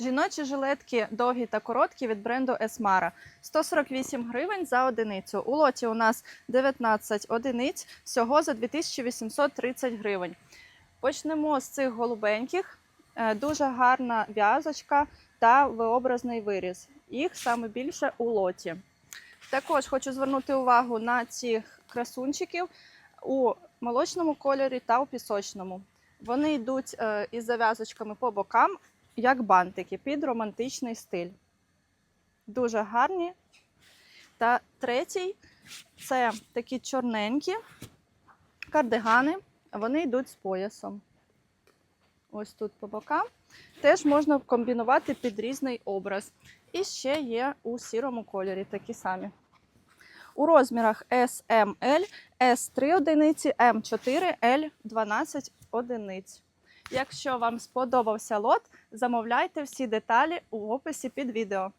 Жіночі жилетки довгі та короткі від бренду Esmara. 148 гривень за одиницю. У лоті у нас 19 одиниць, всього за 2830 гривень. Почнемо з цих голубеньких. Е, Дуже гарна в'язочка та V-образний виріз. Їх саме більше у лоті. Також хочу звернути увагу на цих красунчиків у молочному кольорі та у пісочному. Вони йдуть е, із зав'язочками по бокам, як бантики під романтичний стиль. Дуже гарні. Та третій це такі чорненькі кардигани. Вони йдуть з поясом. Ось тут по бокам. Теж можна комбінувати під різний образ. І ще є у сірому кольорі такі самі. У розмірах S, M, L, S 3 одиниці, M 4, L 12 одиниць. Якщо вам сподобався лот, замовляйте всі деталі у описі під відео.